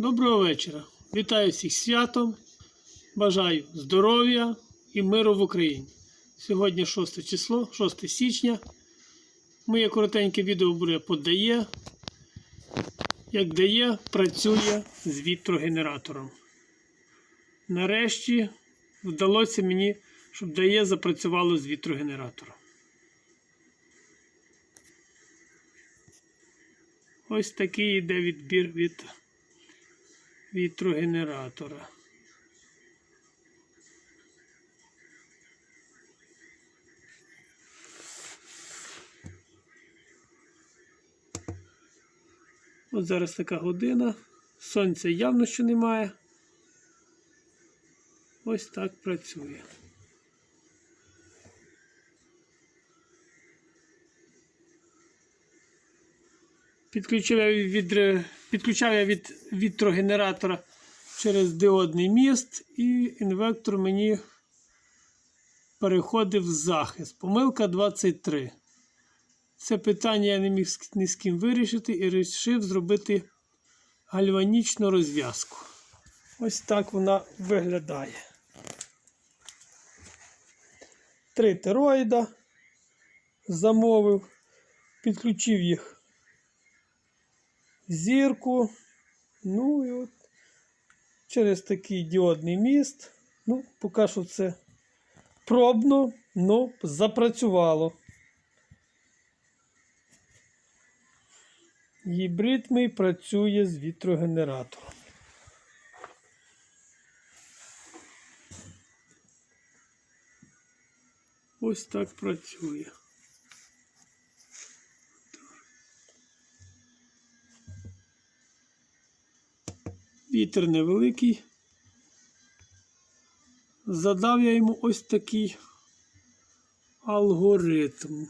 Доброго вечора. Вітаю всіх святом. Бажаю здоров'я і миру в Україні. Сьогодні 6 число, 6 січня. Моє коротеньке відео буде подає. Як дає, працює з вітрогенератором. Нарешті вдалося мені, щоб дає запрацювало з вітрогенератором. Ось такий йде відбір від вітрогенератора. От зараз така година. Сонця явно що немає. Ось так працює. Підключив я від, підключав я від вітрогенератора через диодний міст, і інвектор мені переходив в захист. Помилка 23. Це питання я не міг ні з ким вирішити і вирішив зробити гальванічну розв'язку. Ось так вона виглядає. Три тероїда замовив, підключив їх зірку. Ну і от через такий діодний міст. Ну, поки що це пробно, але запрацювало. Гібрид мій працює з вітрогенератором. Ось так працює. Вітер невеликий. Задав я йому ось такий алгоритм.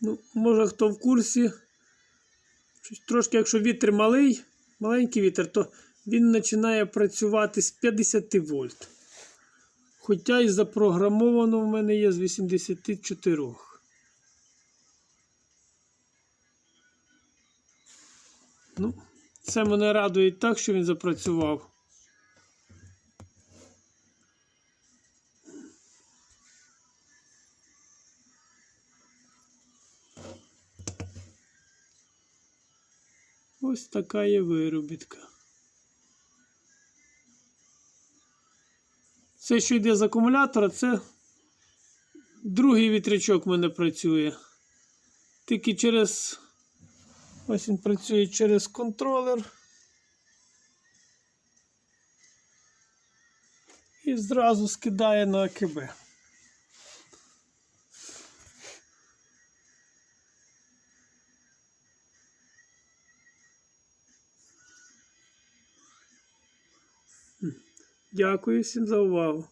Ну, може хто в курсі. Трошки, якщо вітер малий, маленький вітер, то він починає працювати з 50 вольт. Хоча і запрограмовано в мене є з 84. Ну, це мене радує так, що він запрацював. Ось така є виробітка. Це, що йде з акумулятора, це другий вітрячок в мене працює. Тільки через. Ось він працює через контролер. І зразу скидає на АКБ. Дякую всім за увагу.